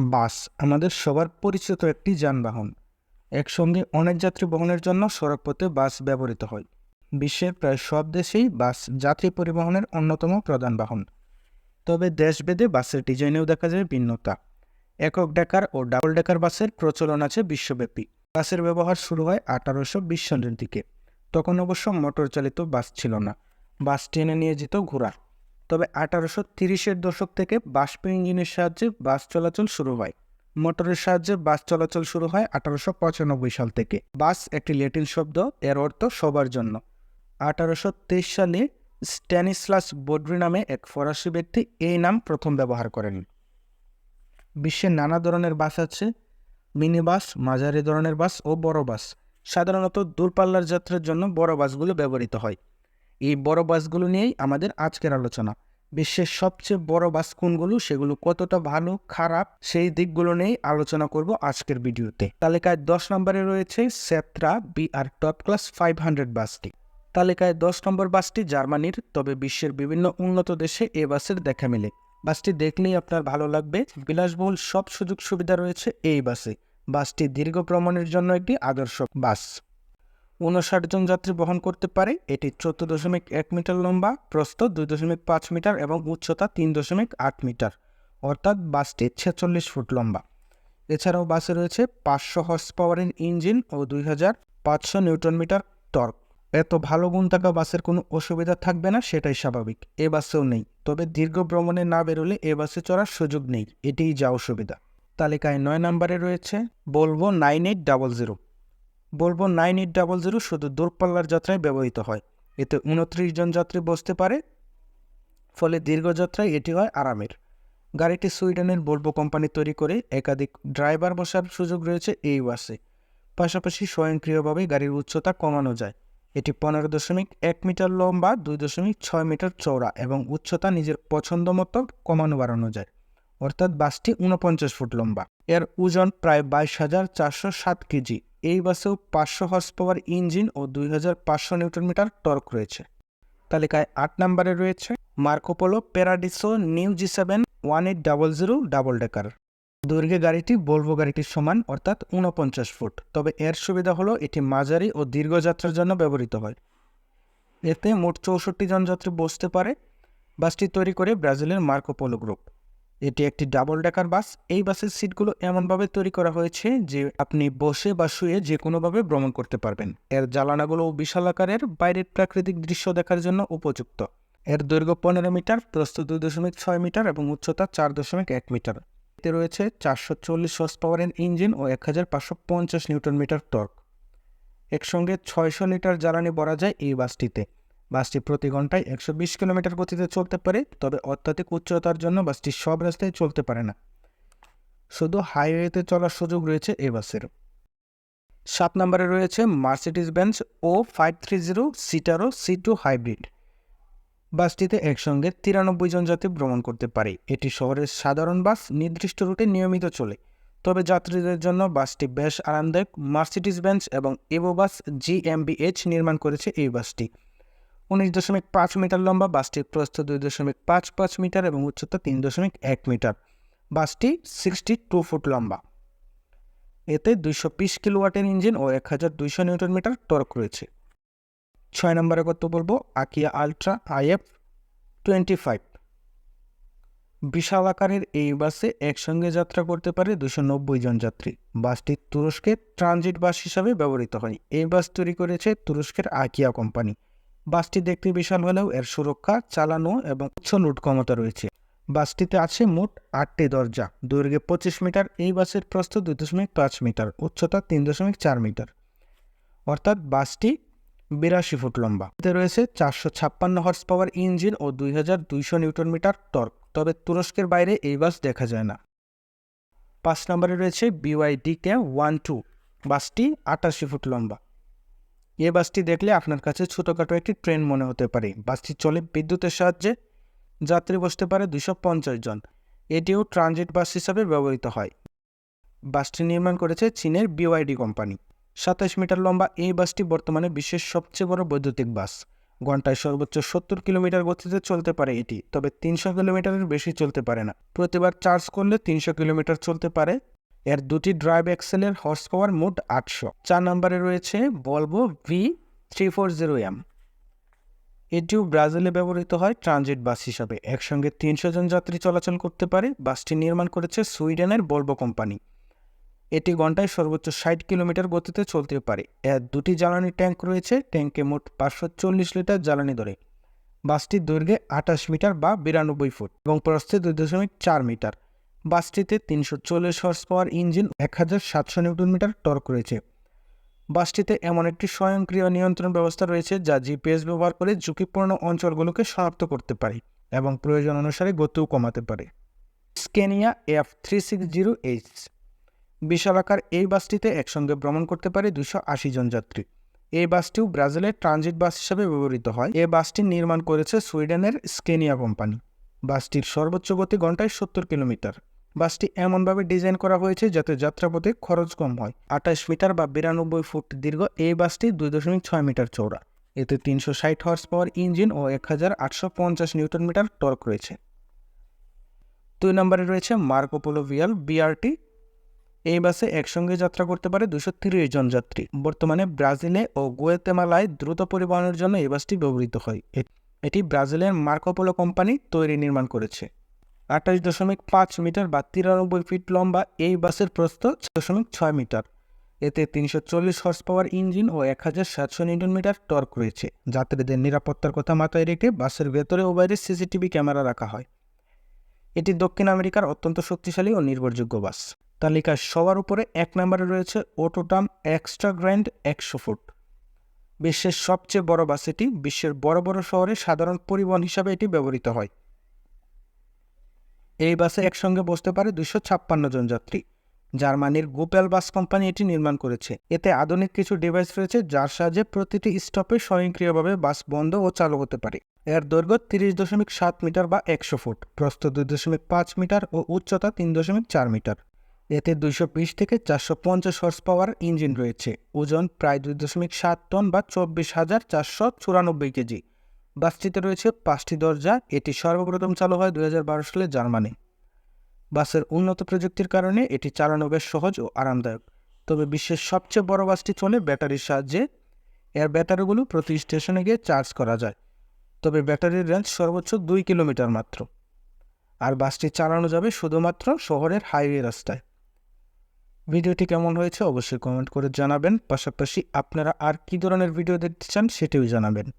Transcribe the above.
বাস আমাদের সবার পরিচিত একটি যানবাহন। একসঙ্গে অনেক যাত্রী বহনের জন্য সড়কপথে বাস ব্যবহৃত হয়। বিশ্বের প্রায় সব দেশেই বাস যাত্রী পরিবহনের অন্যতম প্রধান বাহন। তবে দেশভেদে বাসের ডিজাইনেও দেখা যায় ভিন্নতা। একক ডেকার ও ডাবল ডেকার বাসের প্রচলন আছে বিশ্বব্যাপী। বাসের ব্যবহার শুরু হয় আঠারোশো বিশ সালের দিকে। তখন অবশ্য মোটর চালিত বাস ছিল না। বাস টেনে নিয়ে যেত ঘোড়া। তবে আঠারোশো তিরিশের দশক থেকে বাষ্প ইঞ্জিনের সাহায্যে বাস চলাচল শুরু হয়। মোটরের সাহায্যে বাস চলাচল শুরু হয় আঠারোশো পঁচানব্বই সাল থেকে। বাস একটি ল্যাটিন শব্দ, এর অর্থ সবার জন্য। আঠারোশো তেইশ সালে স্ট্যানিসলাস বোড্রি নামে এক ফরাসি ব্যক্তি এই নাম প্রথম ব্যবহার করেন। বিশ্বের নানা ধরনের বাস আছে, মিনি বাস, মাঝারি ধরনের বাস ও বড় বাস। সাধারণত দূরপাল্লার যাত্রার জন্য বড় বাসগুলো ব্যবহৃত হয়। এই বড় বাসগুলো নিয়েই আমাদের আজকের আলোচনা। বিশ্বের সবচেয়ে বড় বাস কোনগুলো সেগুলো কতটা ভালো, খারাপ, সেই দিকগুলো নিয়েই আলোচনা করব আজকের ভিডিওতে। তালিকায় দশ নম্বরে রয়েছে Setra BR top class five hundred বাসটি। তালিকায় দশ নম্বর বাসটি জার্মানির, তবে বিশ্বের বিভিন্ন উন্নত দেশে এ বাসের দেখা মেলে। বাসটি দেখলেই আপনার ভালো লাগবে। বিলাসবহুল সব সুযোগ সুবিধা রয়েছে এই বাসে। বাসটি দীর্ঘ ভ্রমণের জন্য একটি আদর্শ বাস। উনষাট জন যাত্রী বহন করতে পারে। এটি চোদ্দ দশমিক এক মিটার লম্বা, প্রস্থ দুই দশমিক পাঁচ মিটার এবং উচ্চতা তিন দশমিক আট মিটার। অর্থাৎ বাসটি ছেচল্লিশ ফুট লম্বা। এছাড়াও বাসে রয়েছে পাঁচশো হর্স পাওয়ারের ইঞ্জিন ও দুই হাজার পাঁচশো নিউটন মিটার টর্ক। এত ভালো গুণ থাকা বাসের কোনো অসুবিধা থাকবে না, সেটাই স্বাভাবিক। এ বাসেও নেই। তবে দীর্ঘ ভ্রমণে না বেরোলে এ বাসে চড়ার সুযোগ নেই। এটিই যা অসুবিধা। তালিকায় নয় নম্বরে রয়েছে, বলব নাইন এইট ডাবল জিরো। বলব নাইন এইট ডাবল জিরো শুধু দূরপাল্লার যাত্রায় ব্যবহৃত হয়। এতে উনত্রিশ জন যাত্রী বসতে পারে, ফলে দীর্ঘ যাত্রায় এটি হয় আরামের। গাড়িটি সুইডেনের বলব কোম্পানি তৈরি করে একাধিক ড্রাইভার বসার সুযোগ রয়েছে এই বাসে। পাশাপাশি স্বয়ংক্রিয়ভাবে গাড়ির উচ্চতা কমানো যায়। এটি পনেরো দশমিক এক মিটার লম্বা, দুই দশমিক ছয় মিটার চওড়া এবং উচ্চতা নিজের পছন্দ মতো কমানো বাড়ানো যায়। অর্থাৎ বাসটি উনপঞ্চাশ ফুট লম্বা। এর ওজন প্রায় বাইশ হাজার চারশো সাত কেজি। এই বাসেও পাঁচশো হর্স পাওয়ার ইঞ্জিন ও দুই হাজার পাঁচশো নিউটন মিটার টর্ক রয়েছে। তালিকায় আট নম্বরে রয়েছে Marcopolo Paradiso new G seven one eight double zero double decker. দৈর্ঘ্যে গাড়িটি বলভো গাড়িটির সমান, অর্থাৎ উনপঞ্চাশ ফুট। তবে এর সুবিধা হলো এটি মাঝারি ও দীর্ঘ যাত্রার জন্য ব্যবহৃত হয়। এতে মোট চৌষট্টি জন যাত্রী বসতে পারে। বাসটি তৈরি করে ব্রাজিলের মার্কোপোলো গ্রুপ। এটি একটি ডাবল ডেকার বাস এই বাসের সিটগুলো এমনভাবে তৈরি করা হয়েছে যে আপনি বসে বা শুয়ে যে কোনোভাবে ভ্রমণ করতে পারবেন। এর জ্বালানাগুলো বিশাল আকারের, বাইরের প্রাকৃতিক দৃশ্য দেখার জন্য উপযুক্ত। এর দৈর্ঘ্য পনেরো মিটার প্রস্থ দুই দশমিক ছয় মিটার এবং উচ্চতা চার দশমিক এক মিটার। এতে রয়েছে চারশো চল্লিশ হর্স পাওয়ারের ইঞ্জিন ও এক হাজার পাঁচশো পঞ্চাশ নিউটন মিটার টর্ক একসঙ্গে ছয়শো লিটার জ্বালানি ভরা যায় এই বাসটিতে। বাসটি প্রতি ঘন্টায় একশো বিশ কিলোমিটার গতিতে চলতে পারে, তবে অত্যাধিক উচ্চতার জন্য বাসটি সব রাস্তায় চলতে পারে না। শুধু হাইওয়েতে চলার সুযোগ রয়েছে এই বাসের। সাত নম্বরে রয়েছে Mercedes Benz O five three zero Citaro C two hybrid. বাসটিতে একসঙ্গে তিরানব্বই জন যাত্রী ভ্রমণ করতে পারে। এটি শহরের সাধারণ বাস, নির্দিষ্ট রুটে নিয়মিত চলে। তবে যাত্রীদের জন্য বাসটি বেশ আরামদায়ক। মার্সিডিস বেঞ্চ এবং এবো বাস জিএমবিএইচ নির্মাণ করেছে এই বাসটি। উনিশ দশমিক পাঁচ মিটার লম্বা বাসটির প্রস্থ দুই দশমিক পাঁচ পাঁচ মিটার এবং উচ্চতা তিন দশমিক এক মিটার। বাসটি সিক্সটি টু ফুট লম্বা। এতে দুইশো বিশ কিলোওয়াটের ইঞ্জিন ও এক হাজার দুইশো নিউটন মিটার টর্ক রয়েছে। ছয় নম্বরে কত বলব, Akia Ultra IF twenty five. বিশাল আকারের এই বাসে একসঙ্গে যাত্রা করতে পারে দুশো নব্বই জন যাত্রী। বাসটি তুরস্কের ট্রানজিট বাস হিসাবে ব্যবহৃত হয়। এই বাস তৈরি করেছে তুরস্কের আকিয়া কোম্পানি। বাসটি দেখতে বিশাল হলেও এর সুরক্ষা, চালানো এবং উচ্চ লুট ক্ষমতা রয়েছে। বাসটিতে আছে মোট আটটি দরজা, দৈর্ঘ্যে পঁচিশ মিটার, এই বাসের প্রস্থ দুই দশমিক পাঁচ মিটার, উচ্চতা তিন দশমিক চার মিটার। অর্থাৎ বাসটি বিরাশি ফুট লম্বা। এতে রয়েছে চারশো ছাপ্পান্ন হর্স পাওয়ার ইঞ্জিন ও দুই হাজার দুইশো নিউটন মিটার টর্ক, তবে তুরস্কের বাইরে এই বাস দেখা যায় না। পাঁচ নম্বরে রয়েছে বিওয়াইডি কে ওয়ান টু বাসটি আটাশি ফুট লম্বা। এ বাসটি দেখলে আপনার কাছে ছোটোখাটো একটি ট্রেন মনে হতে পারে। বাসটি চলে বিদ্যুতের সাহায্যে যাত্রী বসতে পারে দুশো পঞ্চাশ জন। এটিও ট্রানজিট বাস হিসাবে ব্যবহৃত হয়। বাসটি নির্মাণ করেছে চীনের বিওয়াইডি কোম্পানি। সাতাশ মিটার লম্বা এই বাসটি বর্তমানে বিশ্বের সবচেয়ে বড় বৈদ্যুতিক বাস। ঘন্টায় সর্বোচ্চ সত্তর কিলোমিটার গতিতে চলতে পারে এটি, তবে তিনশো কিলোমিটারের বেশি চলতে পারে না। প্রতিবার চার্জ করলে তিনশো কিলোমিটার চলতে পারে। এর দুটি ড্রাইভ এক্সেলের হর্স পাওয়ার মোট আটশো। চার নম্বরে রয়েছে বলব V three four zero M এটিও ব্রাজিলে ব্যবহৃত হয় ট্রানজিট বাস হিসাবে। একসঙ্গে তিনশো জন যাত্রী চলাচল করতে পারে। বাসটি নির্মাণ করেছে সুইডেনের বলব কোম্পানি। এটি ঘন্টায় সর্বোচ্চ ষাট কিলোমিটার গতিতে চলতে পারে। এর দুটি জ্বালানি ট্যাঙ্ক রয়েছে। ট্যাঙ্কে মোট পাঁচশো চল্লিশ লিটার জ্বালানি ধরে বাসটির দৈর্ঘ্যে আঠাশ মিটার বা বিরানব্বই ফুট এবং প্রস্থে দুই দশমিক চার মিটার। বাসটিতে তিনশো চল্লিশ হর্স পাওয়ার ইঞ্জিন এক হাজার সাতশো নিউটন মিটার টর্ক রয়েছে। বাসটিতে এমন একটি স্বয়ংক্রিয় নিয়ন্ত্রণ ব্যবস্থা রয়েছে যা জিপিএস ব্যবহার করে ঝুঁকিপূর্ণ অঞ্চলগুলোকে শনাক্ত করতে পারে এবং প্রয়োজন অনুসারে গতিও কমাতে পারে। Scania F three six zero H বিশালাকার এই বাসটিতে একসঙ্গে ভ্রমণ করতে পারে দুশো আশি জন যাত্রী। এই বাসটিও ব্রাজিলের ট্রানজিট বাস হিসেবে ব্যবহৃত হয়। এই বাসটি নির্মাণ করেছে সুইডেনের স্কেনিয়া কোম্পানি। বাসটির সর্বোচ্চ গতি ঘন্টায় সত্তর কিলোমিটার। বাসটি এমনভাবে ডিজাইন করা হয়েছে যাতে যাত্রাপথে খরচ কম হয়। আঠাশ মিটার বা বিরানব্বই ফুট দীর্ঘ এই বাসটি দুই দশমিক ছয় মিটার চৌড়া এতে তিনশো ষাট হর্স পাওয়ার ইঞ্জিন ও এক হাজার আটশো পঞ্চাশ নিউটন মিটার টর্ক রয়েছে। দুই নম্বরে রয়েছে মার্কোপোলো ভিয়াল বিআরটি এই বাসে একসঙ্গে যাত্রা করতে পারে দুশো তিরিশ জন যাত্রী। বর্তমানে ব্রাজিলে ও গুয়েতেমালায় দ্রুত পরিবহনের জন্য এই বাসটি ব্যবহৃত হয়। এটি ব্রাজিলের মার্কোপোলো কোম্পানি তৈরি নির্মাণ করেছে। আঠাশ দশমিক পাঁচ মিটার বা তিরানব্বই ফিট লম্বা এই বাসের প্রস্থ দশমিক ছয় মিটার। এতে তিনশো চল্লিশ হর্স পাওয়ার ইঞ্জিন ও এক হাজার সাতশো নিউটন মিটার টর্ক রয়েছে। যাত্রীদের নিরাপত্তার কথা মাথায় রেখে বাসের ভেতরে ও বাইরে সিসিটিভি ক্যামেরা রাখা হয়। এটি দক্ষিণ আমেরিকার অত্যন্ত শক্তিশালী ও নির্ভরযোগ্য বাস। তালিকার সবার উপরে এক নম্বরে রয়েছে অটোটাম এক্সট্রা গ্র্যান্ড একশো ফুট। বিশ্বের সবচেয়ে বড় বাস এটি বিশ্বের বড় বড় শহরে সাধারণ পরিবহন হিসাবে এটি ব্যবহৃত হয়। এই বাসে একসঙ্গে বসতে পারে দুশো ছাপ্পান্ন জন যাত্রী। জার্মানির গোপেল বাস কোম্পানি এটি নির্মাণ করেছে। এতে আধুনিক কিছু ডিভাইস রয়েছে যার সাহায্যে প্রতিটি স্টপে স্বয়ংক্রিয়ভাবে বাস বন্ধ ও চালু হতে পারে। এর দৈর্ঘ্য তিরিশ দশমিক সাত মিটার বা একশো ফুট, প্রস্থ দুই দশমিক পাঁচ মিটার ও উচ্চতা তিন দশমিক চার মিটার। এতে দুইশো বিশ থেকে চারশো পঞ্চাশ হর্স পাওয়ার ইঞ্জিন রয়েছে। ওজন প্রায় দুই দশমিক সাত টন বা চব্বিশ হাজার চারশো চুরানব্বই কেজি। বাসটিতে রয়েছে পাঁচটি দরজা। এটি সর্বপ্রথম চালু হয় দু হাজার বারো সালে জার্মানি। বাসের উন্নত প্রযুক্তির কারণে এটি চালানো বেশ সহজ ও আরামদায়ক। তবে বিশ্বের সবচেয়ে বড় বাসটি চলে ব্যাটারির সাহায্যে। এর ব্যাটারিগুলো প্রতি স্টেশনে গিয়ে চার্জ করা যায়। তবে ব্যাটারির রেঞ্জ সর্বোচ্চ দুই কিলোমিটার মাত্র। আর বাসটি চালানো যাবে শুধুমাত্র শহরের হাইওয়ে রাস্তায়। ভিডিওটি কেমন হয়েছে অবশ্যই কমেন্ট করে জানাবেন। পাশাপাশি আপনারা আর কী ধরনের ভিডিও দেখতে চান সেটিও জানাবেন।